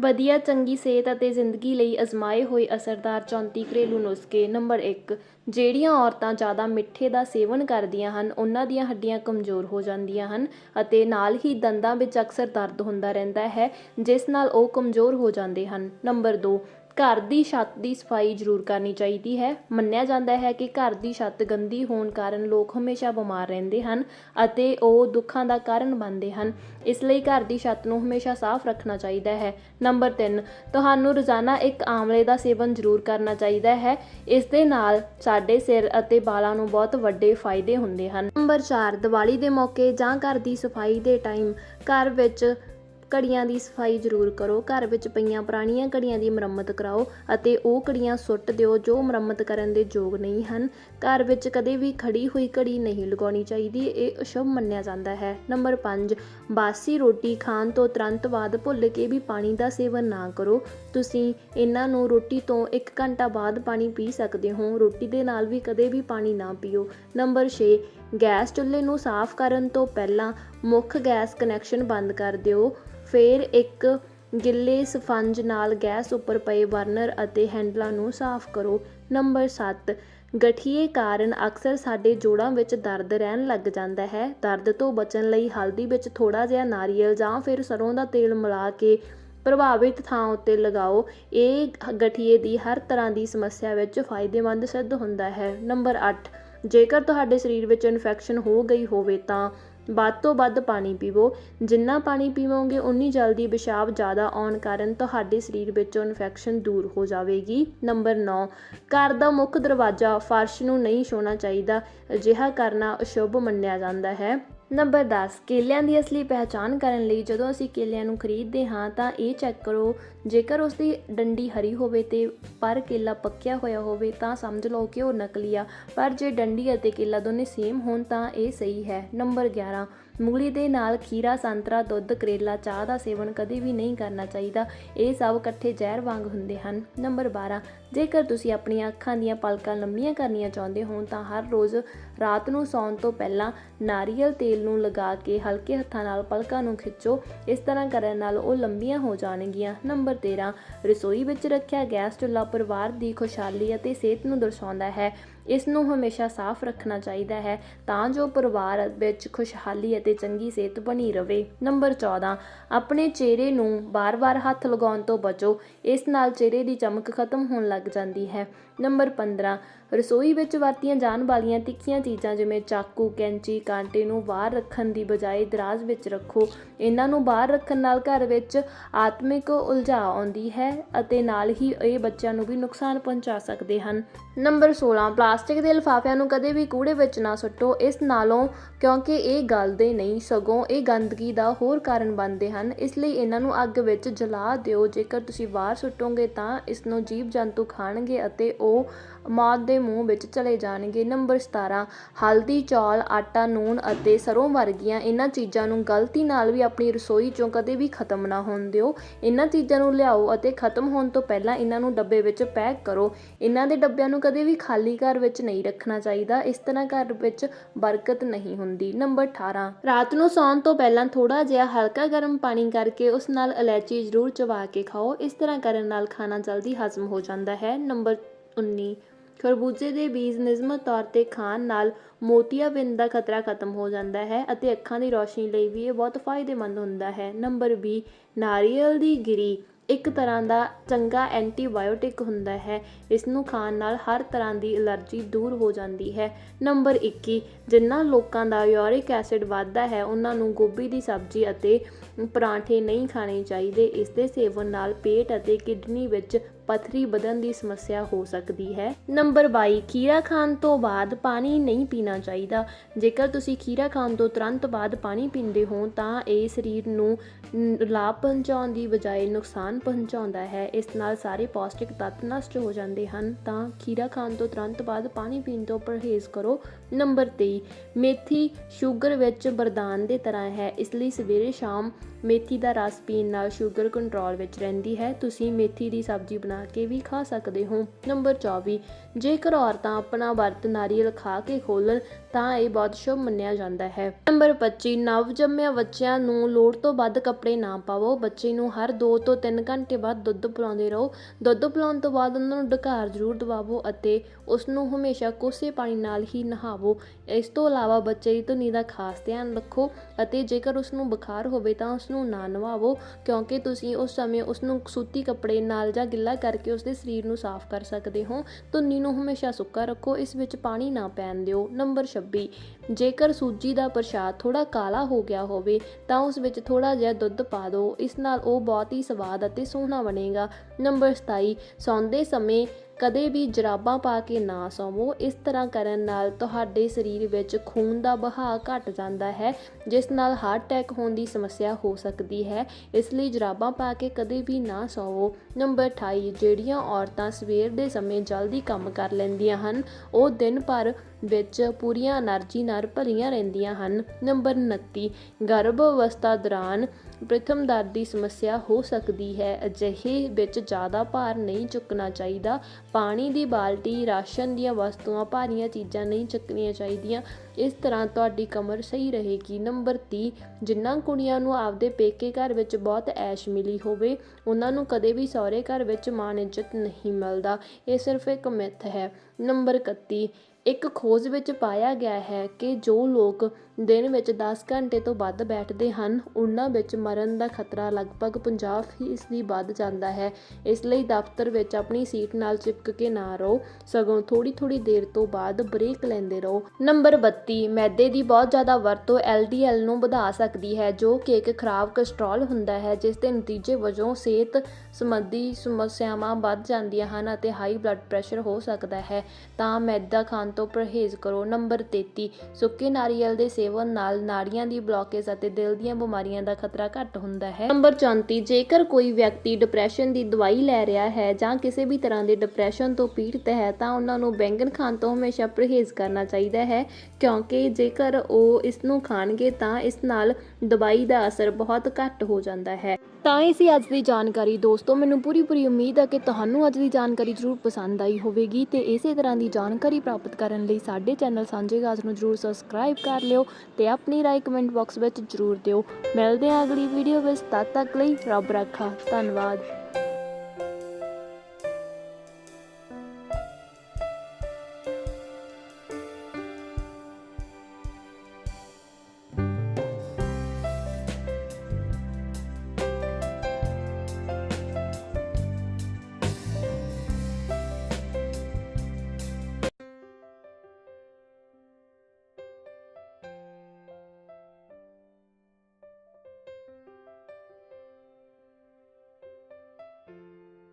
ਵਧੀਆ ਚੰਗੀ ਸਿਹਤ ਅਤੇ ਜ਼ਿੰਦਗੀ ਲਈ ਅਜ਼ਮਾਏ ਹੋਏ ਅਸਰਦਾਰ 34 ਘਰੇਲੂ ਨੁਸਖੇ ਨੰਬਰ 1 ਜਿਹੜੀਆਂ ਔਰਤਾਂ ਜ਼ਿਆਦਾ ਮਿੱਠੇ ਦਾ ਸੇਵਨ ਕਰਦੀਆਂ ਹਨ, ਉਹਨਾਂ ਦੀਆਂ ਹੱਡੀਆਂ ਕਮਜ਼ੋਰ ਹੋ ਜਾਂਦੀਆਂ ਹਨ ਅਤੇ ਨਾਲ ਹੀ ਦੰਦਾਂ ਵਿੱਚ ਅਕਸਰ ਦਰਦ ਹੁੰਦਾ ਰਹਿੰਦਾ ਹੈ, ਜਿਸ ਨਾਲ ਉਹ ਕਮਜ਼ੋਰ ਹੋ ਜਾਂਦੇ ਹਨ। ਨੰਬਰ 2 ਘਰ ਦੀ ਛੱਤ ਦੀ ਸਫ਼ਾਈ ਜ਼ਰੂਰ ਕਰਨੀ ਚਾਹੀਦੀ ਹੈ। ਮੰਨਿਆ ਜਾਂਦਾ ਹੈ ਕਿ ਘਰ ਦੀ ਛੱਤ ਗੰਦੀ ਹੋਣ ਕਾਰਨ ਲੋਕ ਹਮੇਸ਼ਾ ਬਿਮਾਰ ਰਹਿੰਦੇ ਹਨ ਅਤੇ ਉਹ ਦੁੱਖਾਂ ਦਾ ਕਾਰਨ ਬਣਦੇ ਹਨ। ਇਸ ਲਈ ਘਰ ਦੀ ਛੱਤ ਨੂੰ ਹਮੇਸ਼ਾ ਸਾਫ਼ ਰੱਖਣਾ ਚਾਹੀਦਾ ਹੈ। ਨੰਬਰ 3 ਤੁਹਾਨੂੰ ਰੋਜ਼ਾਨਾ ਇੱਕ ਆਮਲੇ ਦਾ ਸੇਵਨ ਜ਼ਰੂਰ ਕਰਨਾ ਚਾਹੀਦਾ ਹੈ। ਇਸ ਦੇ ਨਾਲ ਸਾਡੇ ਸਿਰ ਅਤੇ ਬਾਲਾਂ ਨੂੰ ਬਹੁਤ ਵੱਡੇ ਫਾਇਦੇ ਹੁੰਦੇ ਹਨ। ਨੰਬਰ 4 ਦੀਵਾਲੀ ਦੇ ਮੌਕੇ ਜਾਂ ਘਰ ਦੀ ਸਫ਼ਾਈ ਦੇ ਟਾਈਮ ਘਰ ਵਿੱਚ ਘੜੀਆਂ ਦੀ ਸਫ਼ਾਈ ਜ਼ਰੂਰ ਕਰੋ। ਘਰ ਵਿੱਚ ਪਈਆਂ ਪੁਰਾਣੀਆਂ ਘੜੀਆਂ ਦੀ ਮੁਰੰਮਤ ਕਰਾਓ ਅਤੇ ਉਹ ਘੜੀਆਂ ਸੁੱਟ ਦਿਓ ਜੋ ਮੁਰੰਮਤ ਕਰਨ ਦੇ ਯੋਗ ਨਹੀਂ ਹਨ। ਘਰ ਵਿੱਚ ਕਦੇ ਵੀ ਖੜੀ ਹੋਈ ਘੜੀ ਨਹੀਂ ਲਗਾਉਣੀ ਚਾਹੀਦੀ, ਇਹ ਅਸ਼ੁਭ ਮੰਨਿਆ ਜਾਂਦਾ ਹੈ। ਨੰਬਰ 5 ਬਾਸੀ ਰੋਟੀ ਖਾਣ ਤੋਂ ਤੁਰੰਤ ਬਾਅਦ ਭੁੱਲ ਕੇ ਵੀ ਪਾਣੀ ਦਾ ਸੇਵਨ ਨਾ ਕਰੋ। ਤੁਸੀਂ ਇਹਨਾਂ ਨੂੰ ਰੋਟੀ ਤੋਂ 1 ਘੰਟਾ ਬਾਅਦ ਪਾਣੀ ਪੀ ਸਕਦੇ ਹੋ। ਰੋਟੀ ਦੇ ਨਾਲ ਵੀ ਕਦੇ ਵੀ ਪਾਣੀ ਨਾ ਪੀਓ। ਨੰਬਰ 6 ਗੈਸ ਚੁੱਲ੍ਹੇ ਨੂੰ ਸਾਫ਼ ਕਰਨ ਤੋਂ ਪਹਿਲਾਂ ਮੁੱਖ ਗੈਸ ਕਨੈਕਸ਼ਨ ਬੰਦ ਕਰ ਦਿਓ। ਫਿਰ ਇੱਕ ਗਿੱਲੇ ਸਫੰਜ ਨਾਲ ਗੈਸ ਉੱਪਰ ਪਏ ਬਰਨਰ ਅਤੇ ਹੈਂਡਲਾਂ ਨੂੰ ਸਾਫ਼ ਕਰੋ। ਨੰਬਰ 7 ਗਠੀਏ ਕਾਰਨ ਅਕਸਰ ਸਾਡੇ ਜੋੜਾਂ ਵਿੱਚ ਦਰਦ ਰਹਿਣ ਲੱਗ ਜਾਂਦਾ ਹੈ। ਦਰਦ ਤੋਂ ਬਚਣ ਲਈ ਹਲਦੀ ਵਿੱਚ ਥੋੜਾ ਜਿਹਾ ਨਾਰੀਅਲ ਜਾਂ ਫਿਰ ਸਰੋਂ ਦਾ ਤੇਲ ਮਿਲਾ ਕੇ ਪ੍ਰਭਾਵਿਤ ਥਾਂ ਉੱਤੇ ਲਗਾਓ। ਇਹ ਗਠੀਏ ਦੀ ਹਰ ਤਰ੍ਹਾਂ ਦੀ ਸਮੱਸਿਆ ਵਿੱਚ ਫਾਇਦੇਮੰਦ ਸਿੱਧ ਹੁੰਦਾ ਹੈ। ਨੰਬਰ 8 ਜੇਕਰ ਤੁਹਾਡੇ ਸਰੀਰ ਵਿੱਚ ਇਨਫੈਕਸ਼ਨ ਹੋ ਗਈ ਹੋਵੇ ਤਾਂ ਵੱਧ ਤੋਂ ਵੱਧ ਪਾਣੀ ਪੀਵੋ। ਜਿੰਨਾ ਪਾਣੀ ਪੀਵੋਗੇ ਉਨੀ ਜਲਦੀ ਪਿਸ਼ਾਬ ਜ਼ਿਆਦਾ ਆਉਣ ਕਾਰਨ ਤੁਹਾਡੇ ਸਰੀਰ ਵਿੱਚੋਂ ਇਨਫੈਕਸ਼ਨ ਦੂਰ ਹੋ ਜਾਵੇਗੀ। ਨੰਬਰ 9 ਘਰ ਦਾ ਮੁੱਖ ਦਰਵਾਜ਼ਾ ਫਰਸ਼ ਨੂੰ ਨਹੀਂ ਛੋਣਾ ਚਾਹੀਦਾ, ਅਜਿਹਾ ਕਰਨਾ ਅਸ਼ੁਭ ਮੰਨਿਆ ਜਾਂਦਾ ਹੈ। ਨੰਬਰ 10 ਕੇਲਿਆਂ ਦੀ ਅਸਲੀ ਪਹਿਚਾਣ ਕਰਨ ਲਈ ਜਦੋਂ ਅਸੀਂ ਕੇਲਿਆਂ ਨੂੰ ਖਰੀਦਦੇ ਹਾਂ ਤਾਂ ਇਹ ਚੈੱਕ ਕਰੋ, ਜੇਕਰ ਉਸ ਦੀ ਡੰਡੀ ਹਰੀ ਹੋਵੇ ਤੇ ਪਰ ਕੇਲਾ ਪੱਕਿਆ ਹੋਇਆ ਹੋਵੇ ਤਾਂ ਸਮਝ ਲਓ ਕਿ ਉਹ ਨਕਲੀ ਆ, ਪਰ ਜੇ ਡੰਡੀ ਅਤੇ ਕੇਲਾ ਦੋਨੇ ਸੇਮ ਹੋਣ ਤਾਂ ਇਹ ਸਹੀ ਹੈ। ਨੰਬਰ 11 ਮੂਲੀ ਦੇ ਨਾਲ ਖੀਰਾ, ਸੰਤਰਾ, ਦੁੱਧ, ਕਰੇਲਾ, ਚਾਹ ਦਾ ਸੇਵਨ ਕਦੇ ਵੀ ਨਹੀਂ ਕਰਨਾ ਚਾਹੀਦਾ। ਇਹ ਸਭ ਇਕੱਠੇ ਜ਼ਹਿਰ ਵਾਂਗ ਹੁੰਦੇ ਹਨ। ਨੰਬਰ 12 ਜੇਕਰ ਤੁਸੀਂ ਆਪਣੀਆਂ ਅੱਖਾਂ ਦੀਆਂ ਪਲਕਾਂ ਲੰਮੀਆਂ ਕਰਨੀਆਂ ਚਾਹੁੰਦੇ ਹੋ ਤਾਂ ਹਰ ਰੋਜ਼ ਰਾਤ ਨੂੰ ਸੌਣ ਤੋਂ ਪਹਿਲਾਂ ਨਾਰੀਅਲ ਤੇਲ ਨੂੰ ਲਗਾ ਕੇ ਹਲਕੇ ਹੱਥਾਂ ਨਾਲ ਪਲਕਾਂ ਨੂੰ ਖਿੱਚੋ। ਇਸ ਤਰ੍ਹਾਂ ਕਰਨ ਨਾਲ ਉਹ ਲੰਬੀਆਂ ਹੋ ਜਾਣਗੀਆਂ। ਨੰਬਰ 13 ਰਸੋਈ ਵਿੱਚ ਰੱਖਿਆ ਗੈਸ ਚੁੱਲ੍ਹਾ ਪਰਿਵਾਰ ਦੀ ਖੁਸ਼ਹਾਲੀ ਅਤੇ ਸਿਹਤ ਨੂੰ ਦਰਸਾਉਂਦਾ ਹੈ। ਇਸ ਨੂੰ ਹਮੇਸ਼ਾ ਸਾਫ਼ ਰੱਖਣਾ ਚਾਹੀਦਾ ਹੈ ਤਾਂ ਜੋ ਪਰਿਵਾਰ ਵਿੱਚ ਖੁਸ਼ਹਾਲੀ ਅਤੇ ਚੰਗੀ ਸਿਹਤ ਬਣੀ ਰਹੇ ਨੰਬਰ 14 ਆਪਣੇ ਚਿਹਰੇ ਨੂੰ ਬਾਰ-ਬਾਰ ਹੱਥ ਲਗਾਉਣ ਤੋਂ ਬਚੋ। ਇਸ ਨਾਲ ਚਿਹਰੇ ਦੀ ਚਮਕ ਖਤਮ ਹੋਣ ਲੱਗ ਜਾਂਦੀ ਹੈ। ਨੰਬਰ 15 ਰਸੋਈ ਵਿੱਚ ਵਰਤੀਆਂ ਜਾਣ ਵਾਲੀਆਂ ਤਿੱਖੀਆਂ ਚੀਜ਼ਾਂ ਜਿਵੇਂ ਚਾਕੂ, ਕੈਂਚੀ, ਕਾਂਟੇ ਨੂੰ ਬਾਹਰ ਰੱਖਣ ਦੀ ਬਜਾਏ ਦਰਾਜ਼ ਵਿੱਚ ਰੱਖੋ। ਇਹਨਾਂ ਨੂੰ ਬਾਹਰ ਰੱਖਣ ਨਾਲ ਘਰ ਵਿੱਚ ਆਤਮਿਕ ਉਲਝਾ ਆਉਂਦੀ ਹੈ ਅਤੇ ਨਾਲ ਹੀ ਇਹ ਬੱਚਿਆਂ ਨੂੰ ਵੀ ਨੁਕਸਾਨ ਪਹੁੰਚਾ ਸਕਦੇ ਹਨ। ਨੰਬਰ 16 ਪਲਾਸਟਿਕ ਦੇ ਲਿਫਾਫਿਆਂ ਨੂੰ ਕਦੇ ਵੀ ਕੂੜੇ ਵਿੱਚ ਨਾ ਸੁੱਟੋ। ਇਸ ਨਾਲੋਂ, ਕਿਉਂਕਿ ਇਹ ਗਲਦੇ ਨਹੀਂ, ਸਗੋਂ ਇਹ ਗੰਦਗੀ ਦਾ ਹੋਰ ਕਾਰਨ ਬਣਦੇ ਹਨ। ਇਸ ਲਈ ਇਹਨਾਂ ਨੂੰ ਅੱਗ ਵਿੱਚ ਜਲਾ ਦਿਓ। ਜੇਕਰ ਤੁਸੀਂ ਬਾਹਰ ਸੁੱਟੋਗੇ ਤਾਂ ਇਸ ਨੂੰ ਜੀਵ ਜੰਤੂ ਖਾਣਗੇ ਅਤੇ ਉਹ ਮੌਤ ਦੇ ਮੂੰਹ ਵਿੱਚ ਚਲੇ ਜਾਣਗੇ। ਨੰਬਰ 17 ਹਲਦੀ, ਚੌਲ, ਆਟਾ, ਨੂਣ ਅਤੇ ਸਰੋਂ ਵਰਗੀਆਂ ਇਹਨਾਂ ਚੀਜ਼ਾਂ ਨੂੰ ਗਲਤੀ ਨਾਲ ਵੀ ਆਪਣੀ ਰਸੋਈ ਚੋਂ ਕਦੇ ਵੀ ਖਤਮ ਨਾ ਹੋਣ ਦਿਓ। ਇਹਨਾਂ ਚੀਜ਼ਾਂ ਨੂੰ ਲਿਆਓ ਅਤੇ ਖਤਮ ਹੋਣ ਤੋਂ ਪਹਿਲਾਂ ਇਹਨਾਂ ਨੂੰ ਡੱਬੇ ਵਿੱਚ ਪੈਕ ਕਰੋ। ਇਹਨਾਂ ਦੇ ਡੱਬਿਆਂ ਨੂੰ ਕਦੇ ਵੀ ਖਾਲੀ ਘਰ ਵਿੱਚ ਨਹੀਂ ਰੱਖਣਾ ਚਾਹੀਦਾ। ਇਸ ਤਰ੍ਹਾਂ ਘਰ ਵਿੱਚ ਬਰਕਤ ਨਹੀਂ ਹੁੰਦੀ। ਨੰਬਰ 18 ਰਾਤ ਨੂੰ ਸੌਣ ਤੋਂ ਪਹਿਲਾਂ ਥੋੜਾ ਜਿਹਾ ਹਲਕਾ ਗਰਮ ਪਾਣੀ ਕਰਕੇ ਉਸ ਨਾਲ ਇਲਾਇਚੀ ਜ਼ਰੂਰ ਚਬਾ ਕੇ ਖਾਓ। ਇਸ ਤਰ੍ਹਾਂ ਕਰਨ ਨਾਲ ਖਾਣਾ ਜਲਦੀ ਹਜ਼ਮ ਹੋ ਜਾਂਦਾ ਹੈ। ਨੰਬਰ 19 ਖਰਬੂਜੇ ਦੇ ਬੀਜ ਨਿਯਮਤ ਤੌਰ ਤੇ ਖਾਣ ਨਾਲ ਮੋਤੀਆਬਿੰਦ ਦਾ ਖਤਰਾ ਖਤਮ ਹੋ ਜਾਂਦਾ ਹੈ ਅਤੇ ਅੱਖਾਂ ਦੀ ਰੋਸ਼ਨੀ ਲਈ ਵੀ ਇਹ ਬਹੁਤ ਫਾਇਦੇਮੰਦ ਹੁੰਦਾ ਹੈ। ਨੰਬਰ 20 ਨਾਰੀਅਲ ਦੀ ਗਿਰੀ। ਇੱਕ ਤਰ੍ਹਾਂ ਦਾ ਚੰਗਾ ਐਂਟੀਬਾਇਓਟਿਕ ਹੁੰਦਾ ਹੈ। ਇਸ ਨੂੰ ਖਾਣ ਨਾਲ ਹਰ ਤਰ੍ਹਾਂ ਦੀ ਅਲਰਜੀ ਦੂਰ ਹੋ ਜਾਂਦੀ ਹੈ। ਨੰਬਰ 21 ਜਿਨ੍ਹਾਂ ਲੋਕਾਂ ਦਾ ਯੂਰਿਕ ਐਸਿਡ ਵੱਧਦਾ ਹੈ, ਉਹਨਾਂ ਨੂੰ ਗੋਭੀ ਦੀ ਸਬਜ਼ੀ ਅਤੇ ਪਰਾਂਠੇ ਨਹੀਂ ਖਾਣੇ ਚਾਹੀਦੇ। ਇਸ ਦੇ ਸੇਵਨ ਨਾਲ ਪੇਟ ਅਤੇ ਕਿਡਨੀ ਵਿੱਚ ਪਥਰੀ ਵਧਣ ਦੀ ਸਮੱਸਿਆ ਹੋ ਸਕਦੀ ਹੈ। ਨੰਬਰ 22 ਖੀਰਾ ਖਾਣ ਤੋਂ ਬਾਅਦ ਪਾਣੀ ਨਹੀਂ ਪੀਣਾ ਚਾਹੀਦਾ। ਜੇਕਰ ਤੁਸੀਂ ਖੀਰਾ ਖਾਣ ਤੋਂ ਤੁਰੰਤ ਬਾਅਦ ਪਾਣੀ ਪੀਂਦੇ ਹੋ, ਤਾਂ ਇਹ ਸਰੀਰ ਨੂੰ, ਲਾਭ ਪਹੁੰਚਾਉਣ ਦੀ ਬਜਾਏ ਨੁਕਸਾਨ ਪਹੁੰਚਾਉਂਦਾ ਹੈ। ਇਸ ਨਾਲ ਸਾਰੇ ਪੌਸ਼ਟਿਕ ਤੱਤ ਨਸ਼ਟ ਹੋ ਜਾਂਦੇ ਹਨ। ਤਾਂ ਖੀਰਾ ਖਾਣ ਤੋਂ ਤੁਰੰਤ ਬਾਅਦ ਪਾਣੀ ਪੀਣ ਤੋਂ ਪਰਹੇਜ਼ ਕਰੋ। ਨੰਬਰ 23 ਮੇਥੀ ਸ਼ੂਗਰ ਵਿੱਚ ਵਰਦਾਨ ਦੇ ਤਰ੍ਹਾਂ ਹੈ। ਇਸ ਲਈ ਸਵੇਰੇ ਸ਼ਾਮ ਮੇਥੀ ਦਾ ਰਸ ਪੀਣ ਨਾਲ ਸ਼ੂਗਰ ਕੰਟਰੋਲ ਵਿੱਚ ਰਹਿੰਦੀ ਹੈ। ਤੁਸੀਂ ਮੇਥੀ ਦੀ ਸਬਜ਼ੀ ਬਣਾ ਕੇ ਵੀ ਖਾ ਸਕਦੇ ਹੋ। ਨੰਬਰ 24 ਜੇਕਰ ਔਰਤਾਂ ਆਪਣਾ ਵਰਤ ਨਾਰੀਅਲ ਖਾ ਕੇ ਖੋਲਣ ਤਾਂ ਇਹ ਬਹੁਤ ਸ਼ੁਭ ਮੰਨਿਆ ਜਾਂਦਾ ਹੈ। ਨੰਬਰ 25 ਨਵਜੰਮਿਆ ਬੱਚਿਆਂ ਨੂੰ ਲੋੜ ਤੋਂ ਵੱਧ ਕੱਪੜੇ ਨਾ ਪਾਵੋ। ਬੱਚੇ ਨੂੰ ਹਰ 2 ਤੋਂ 3 ਘੰਟੇ ਬਾਅਦ ਦੁੱਧ ਪਿਲਾਉਂਦੇ ਰਹੋ। ਦੁੱਧ ਪਿਲਾਉਣ ਤੋਂ ਬਾਅਦ ਉਹਨਾਂ ਨੂੰ ਢਕਾਰ ਜ਼ਰੂਰ ਦਵਾਵੋ ਅਤੇ ਉਸ ਨੂੰ ਹਮੇਸ਼ਾ ਕੋਸੇ ਪਾਣੀ ਨਾਲ ਹੀ ਨਹਾਵੋ। ਇਸ ਤੋਂ ਇਲਾਵਾ ਬੱਚੇ ਦੀ ਧੁਨੀ ਦਾ ਖਾਸ ਧਿਆਨ ਰੱਖੋ ਅਤੇ ਜੇਕਰ ਉਸ ਨੂੰ ਬੁਖਾਰ ਹੋਵੇ ਤਾਂ ਉਸ ਨੂੰ ਨਾ ਨਵਾਵੋ, ਕਿਉਂਕਿ ਤੁਸੀਂ ਉਸ ਸਮੇਂ ਉਸ ਨੂੰ ਸੂਤੀ ਕੱਪੜੇ ਨਾਲ ਜਾਂ ਗਿੱਲਾ ਕਰਕੇ ਉਸ ਦੇ ਸਰੀਰ ਨੂੰ ਸਾਫ਼ ਕਰ ਸਕਦੇ ਹੋ। ਧੁੰਨੀ ਨੂੰ ਹਮੇਸ਼ਾ ਸੁੱਕਾ ਰੱਖੋ, ਇਸ ਵਿੱਚ ਪਾਣੀ ਨਾ ਪੈਣ ਦਿਓ। ਨੰਬਰ 26 ਜੇਕਰ ਸੂਜੀ ਦਾ ਪ੍ਰਸ਼ਾਦ ਥੋੜਾ ਕਾਲਾ ਹੋ ਗਿਆ ਹੋਵੇ, ਤਾਂ ਉਸ ਵਿੱਚ ਥੋੜਾ ਜਿਹਾ ਦੁੱਧ ਪਾ ਦਿਓ। ਇਸ ਨਾਲ ਉਹ ਬਹੁਤ ਹੀ ਸਵਾਦ ਅਤੇ ਸੋਹਣਾ ਬਣੇਗਾ। ਨੰਬਰ 27 ਸੌਂਦੇ ਸਮੇਂ ਕਦੇ ਵੀ ਜਰਾਬਾਂ ਪਾ ਕੇ ਨਾ ਸੌਵੋ, ਇਸ ਤਰ੍ਹਾਂ ਕਰਨ ਨਾਲ ਤੁਹਾਡੇ ਸਰੀਰ ਵਿੱਚ ਖੂਨ ਦਾ ਬਹਾਅ ਘਟ ਜਾਂਦਾ ਹੈ, ਜਿਸ ਨਾਲ ਹਾਰਟ ਅਟੈਕ ਹੋਣ ਦੀ ਸਮੱਸਿਆ ਹੋ ਸਕਦੀ ਹੈ। ਇਸ ਲਈ ਜਰਾਬਾਂ ਪਾ ਕੇ ਕਦੇ ਵੀ ਨਾ ਸੌਵੋ। ਨੰਬਰ 28 ਜਿਹੜੀਆਂ ਔਰਤਾਂ ਸਵੇਰ ਦੇ ਸਮੇਂ ਜਲਦੀ ਕੰਮ ਕਰ ਲੈਂਦੀਆਂ ਹਨ, ਉਹ ਦਿਨ ਭਰ ਵਿੱਚ ਪੂਰੀਆਂ એનર્ਜੀ ਨਾਲ ਭਰੀਆਂ ਰਹਿੰਦੀਆਂ ਹਨ। ਨੰਬਰ 29 ਗਰਭ ਅਵਸਥਾ ਦੌਰਾਨ ਪ੍ਰਥਮ ਦਰ ਦੀ ਸਮੱਸਿਆ ਹੋ ਸਕਦੀ ਹੈ। ਅਜਿਹੇ ਵਿੱਚ ਜ਼ਿਆਦਾ ਭਾਰ ਨਹੀਂ ਚੁੱਕਣਾ ਚਾਹੀਦਾ। ਪਾਣੀ ਦੀ ਬਾਲਟੀ, ਰਾਸ਼ਨ ਦੀਆਂ ਵਸਤੂਆਂ, ਭਾਰੀਆਂ ਚੀਜ਼ਾਂ ਨਹੀਂ ਚੁੱਕਣੀਆਂ ਚਾਹੀਦੀਆਂ। ਇਸ ਤਰ੍ਹਾਂ ਤੁਹਾਡੀ ਕਮਰ ਸਹੀ ਰਹੇਗੀ। ਨੰਬਰ 30 ਜਿਨ੍ਹਾਂ ਕੁੜੀਆਂ ਨੂੰ ਆਪਦੇ ਪੇਕੇ ਘਰ ਵਿੱਚ ਬਹੁਤ ਐਸ਼ ਮਿਲੀ ਹੋਵੇ, ਉਹਨਾਂ ਨੂੰ ਕਦੇ ਵੀ ਸਹੁਰੇ ਘਰ ਵਿੱਚ ਮਾਣ ਇੱਜ਼ਤ ਨਹੀਂ ਮਿਲਦਾ। ਇਹ ਸਿਰਫ ਇੱਕ ਮਿੱਥ ਹੈ। ਨੰਬਰ 31 ਇੱਕ ਖੋਜ ਵਿੱਚ ਪਾਇਆ ਗਿਆ ਹੈ ਕਿ ਜੋ ਲੋਕ ਦਿਨ ਵਿੱਚ 10 ਘੰਟੇ ਤੋਂ ਵੱਧ ਬੈਠਦੇ ਹਨ, ਉਹਨਾਂ ਵਿੱਚ ਮਰਨ ਦਾ ਖਤਰਾ ਲਗਭਗ 50 ਫੀਸਦੀ ਵੱਧ ਜਾਂਦਾ ਹੈ। ਇਸ ਲਈ ਦਫ਼ਤਰ ਵਿੱਚ ਆਪਣੀ ਸੀਟ ਨਾਲ ਚਿਪਕ ਕੇ ਨਾ ਰਹੋ, ਸਗੋਂ ਥੋੜੀ ਥੋੜੀ ਦੇਰ ਤੋਂ ਬਾਅਦ ਬ੍ਰੇਕ ਲੈਂਦੇ ਰਹੋ। ਨੰਬਰ 32 ਮੈਦੇ ਦੀ ਬਹੁਤ ਜ਼ਿਆਦਾ ਵਰਤੋਂ LDL ਨੂੰ ਵਧਾ ਸਕਦੀ ਹੈ, ਜੋ ਕਿ ਇੱਕ ਖਰਾਬ ਕੋਲੇਸਟ੍ਰੋਲ ਹੁੰਦਾ ਹੈ, ਜਿਸ ਦੇ ਨਤੀਜੇ ਵਜੋਂ ਸਿਹਤ ਸੰਬੰਧੀ ਸਮੱਸਿਆਵਾਂ ਵੱਧ ਜਾਂਦੀਆਂ ਹਨ ਅਤੇ ਹਾਈ ਬਲੱਡ ਪ੍ਰੈਸ਼ਰ ਹੋ ਸਕਦਾ ਹੈ। ਤਾਂ ਮੈਦਾ ਖਾਣ ਤੋਂ ਪਰਹੇਜ਼ ਕਰੋ। ਨੰਬਰ 33 ਸੁੱਕੇ ਨਾਰੀਅਲ ਦੇ ਸੇਵਨ ਨਾਲ ਨਾੜੀਆਂ ਦੀ ਬਲੌਕੇਜ ਅਤੇ ਦਿਲ ਦੀਆਂ ਬਿਮਾਰੀਆਂ ਦਾ ਖਤਰਾ ਘੱਟ ਹੁੰਦਾ ਹੈ। ਨੰਬਰ 34 ਜੇਕਰ ਕੋਈ ਵਿਅਕਤੀ ਡਿਪਰੈਸ਼ਨ ਦੀ ਦਵਾਈ ਲੈ ਰਿਹਾ ਹੈ ਜਾਂ ਕਿਸੇ ਵੀ ਤਰ੍ਹਾਂ ਦੇ ਡਿਪਰੈਸ਼ਨ ਤੋਂ ਪੀੜਤ ਹੈ, ਤਾਂ ਉਹਨਾਂ ਨੂੰ ਬੈਂਗਣ ਖਾਣ ਤੋਂ ਹਮੇਸ਼ਾ ਪਰਹੇਜ਼ ਕਰਨਾ ਚਾਹੀਦਾ ਹੈ, ਕਿਉਂਕਿ ਜੇਕਰ ਉਹ ਇਸ ਨੂੰ ਖਾਣਗੇ, ਤਾਂ ਇਸ ਨਾਲ ਦਵਾਈ ਦਾ ਅਸਰ ਬਹੁਤ ਘੱਟ ਹੋ ਜਾਂਦਾ ਹੈ। ਤਾਂ ਇਹ ਸੀ ਅੱਜ ਦੀ ਜਾਣਕਾਰੀ। ਦੋਸਤੋ, ਮੈਨੂੰ ਪੂਰੀ ਪੂਰੀ ਉਮੀਦ ਹੈ ਕਿ ਤੁਹਾਨੂੰ ਅੱਜ ਦੀ ਜਾਣਕਾਰੀ ਜ਼ਰੂਰ ਪਸੰਦ ਆਈ ਹੋਵੇਗੀ ਤੇ ਇਸੇ ਤਰ੍ਹਾਂ ਦੀ ਜਾਣਕਾਰੀ ਪ੍ਰਾਪਤ ਕਰਨ ਲਈ ਸਾਡੇ ਚੈਨਲ ਸਾਂਝੇ ਗਾਜ ਨੂੰ ਜ਼ਰੂਰ ਸਬਸਕ੍ਰਾਈਬ ਕਰ ਲਿਓ। ਤੇ ਆਪਣੀ ਰਾਏ ਕਮੈਂਟ ਬਾਕਸ ਵਿੱਚ ਜ਼ਰੂਰ ਦਿਓ। ਮਿਲਦੇ ਹਾਂ ਅਗਲੀ ਵੀਡੀਓ ਵਿੱਚ, ਤਦ ਤੱਕ ਲਈ ਰੱਬ ਰੱਖਾ। ਧੰਨਵਾਦ।